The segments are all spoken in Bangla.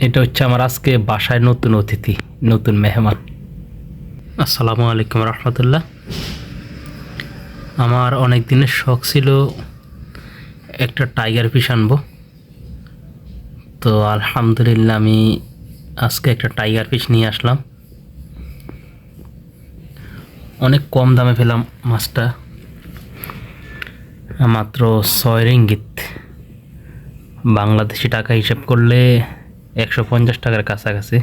এটা হচ্ছে আমার আজকে বাসায় নতুন অতিথি, নতুন মেহমান। আসসালামু আলাইকুম রহমতুল্লাহ। আমার অনেক দিনের শখ ছিল একটা টাইগার ফিশ আনব। তো আলহামদুলিল্লাহ আমি আজকে একটা টাইগার ফিশ নিয়ে আসলাম। অনেক কম দামে পেলাম মাছটা। মাত্র ছয় রিঙ্গিত। বাংলাদেশি টাকা হিসাব করলে একশো পঞ্চাশ টাকার কাছাকাছি।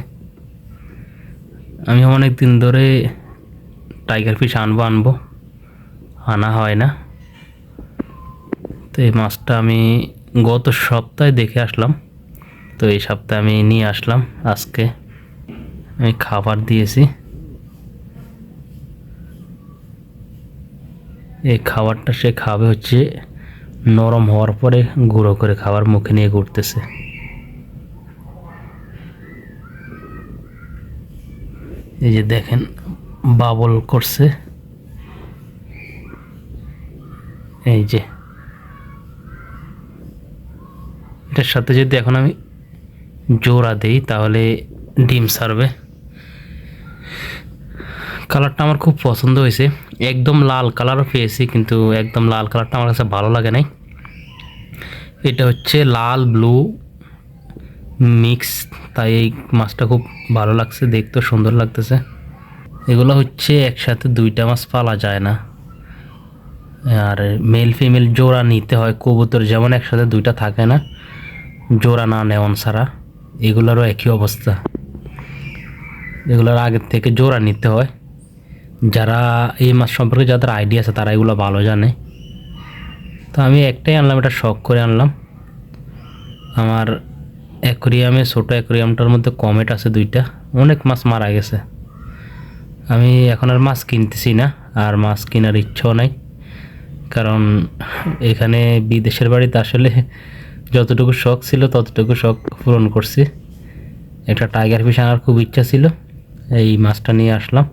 আমি অনেক দিন ধরে টাইগার ফিশ আনব আনব। আনা হয় না। তো এই মাছটা আমি গত সপ্তাহে দেখে আসলাম। তো এই সপ্তাহে আমি নিয়ে আসলাম। আজকে আমি খাবার দিয়েছি। এই খাবারটা সে খাবে হচ্ছে নরম হওয়ার পরে গুঁড়ো করে খাবার মুখে নিয়ে ঘুরতেছে। এই যে দেখেন বাবল করছে। এই যে। এটার সাথে যদি এখন আমি জোড়া দিই, তাহলে ডিম সারবে কালারটা আমার খুব পছন্দ হয়েছে। একদম লাল কালারও পেয়েছি, কিন্তু একদম লাল কালারটা আমার কাছে ভালো লাগে নাই। এটা হচ্ছে লাল, ব্লু মিক্স তাই এই মাছটা খুব ভালো লাগছে দেখতে সুন্দর লাগতেছে। এগুলো হচ্ছে একসাথে দুইটা মাছ পালা যায় না। আর মেল ফিমেল জোড়া নিতে হয় কবুতর, যেমন একসাথে দুইটা থাকে না, জোড়া না নেওয়ান ছাড়া। এগুলোরও একই অবস্থা। এগুলোর আগের থেকে জোড়া নিতে হয়। যারা এই মাছ সম্পর্কে যাদের আইডিয়া আছে, তারা এগুলো ভালো জানে। তো আমি একটাই আনলাম, এটা শখ করে আনলাম। আমার অ্যাকোরিয়ামে, ছোটো অ্যাকোরিয়ামটার মধ্যে কমেট আছে দুইটা। অনেক মাছ মারা গেছে। আমি এখন আর মাছ কিনতেছি না, আর মাছ কেনার ইচ্ছাও নাই। কারণ এখানে বিদেশের বাড়িতে আসলে যতটুকু শখ ছিল, ততটুকু শখ পূরণ করছি। একটা টাইগার ফিশ আনার খুব ইচ্ছা ছিল, এই মাছটা নিয়ে আসলাম।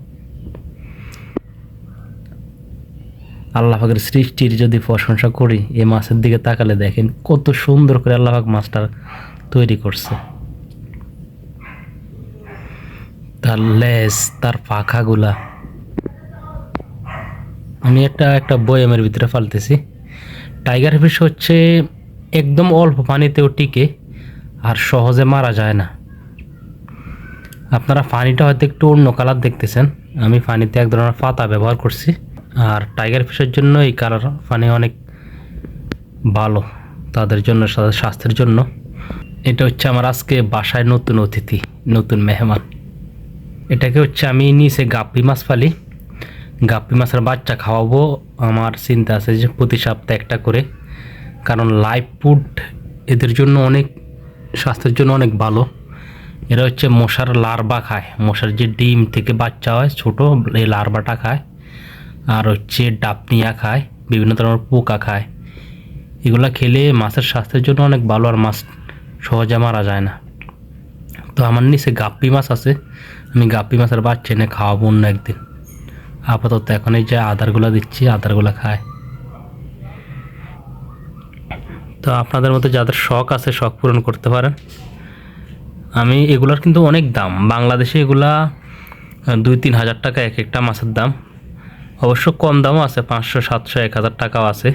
আল্লাহ পাকের সৃষ্টির যদি প্রশংসা করি এই মাছের দিকে তাকালে দেখেন কত সুন্দর করে আল্লাহ পাক মাছটা তৈরি করছে। তার লেজ, তার পাখাগুলা। আমি একটা একটা বয়ামের ভিতরে ফালতেছি। টাইগার ফিশ হচ্ছে একদম অল্প পানিতেও টিকে আর সহজে মারা যায় না। আপনারা পানিটা হয়তো একটু অন্য কালার দেখতেছেন। আমি পানিতে এক ধরনের পাতা ব্যবহার করছি আর টাইগার ফিশের জন্য এই কালার পানি অনেক ভালো। তাদের জন্য স্বাস্থ্যের জন্য। এটা হচ্ছে আমার আজকে বাসায় নতুন অতিথি, নতুন মেহমান। এটাকে হচ্ছে আমি নিচে গাপ্পি মাছ পালি গাপ্পি মাছের বাচ্চা খাওয়াবো। আমার চিন্তা আছে যে প্রতি সপ্তাহে একটা করে। কারণ লাইফ ফুড এদের জন্য অনেক, স্বাস্থ্যের জন্য অনেক ভালো। এরা হচ্ছে মশার লার্বা খায়। মশার যে ডিম থেকে বাচ্চা হয় ছোট, এই লার্বাটা খায়। আর হচ্ছে ডাপনিয়া খায়, বিভিন্ন ধরনের পোকা খায়। এগুলো খেলে মাছের স্বাস্থ্যের জন্য অনেক ভালো আর মাছ সহজে মারা যায় না। তো আমার নিচে গাপ্পি মাছ আছে। আমি গাপ্পি মাছের বাচ্চা এনে খাওয়াবো অন্য একদিন। আপাতত এখন এই যে আদারগুলো দিচ্ছি, আদারগুলো খায় তো আপনাদের মতো যাদের শখ আছে, শখ পূরণ করতে পারেন। আমি এগুলার কিন্তু অনেক দাম। বাংলাদেশে এগুলা দুই তিন হাজার টাকা এক একটা মাছের দাম। অবশ্য কম দামও আছে, পাঁচশো, সাতশো, এক হাজার টাকাও আছে।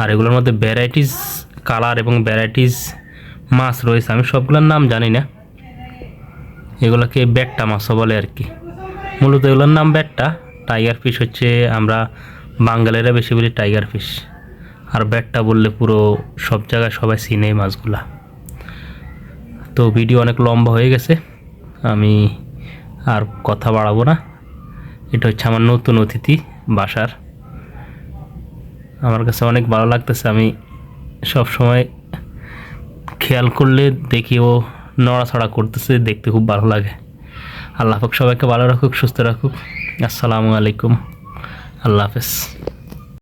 আর এগুলোর মধ্যে ভ্যারাইটিস কালার এবং ভ্যারাইটিস মাছ রয়েছে, আমি সবগুলোর নাম জানি না। এগুলোকে ব্যাটটা মাছও বলে আর কি। মূলত এগুলোর নাম ব্যাটটা টাইগার ফিশ হচ্ছে আমরা বাঙালিরা বেশি বলি টাইগার ফিশ আর ব্যাটটা বললে পুরো সব জায়গায় সবাই চিনে মাছগুলা। তো ভিডিও অনেক লম্বা হয়ে গেছে, আমি আর কথা বাড়াবো না। এটা হচ্ছে আমার নতুন অতিথি বাসার। আমার কাছে অনেক ভালো লাগতেছে, আমি সব সময় খেয়াল করলে দেখি ও নড়াছড়া করতেছে, দেখতে খুব ভালো লাগে। আল্লাহ হাফক সবাইকে ভালো রাখুক, সুস্থ রাখুক। আসসালামু আলাইকুম। আল্লাহ হাফেজ।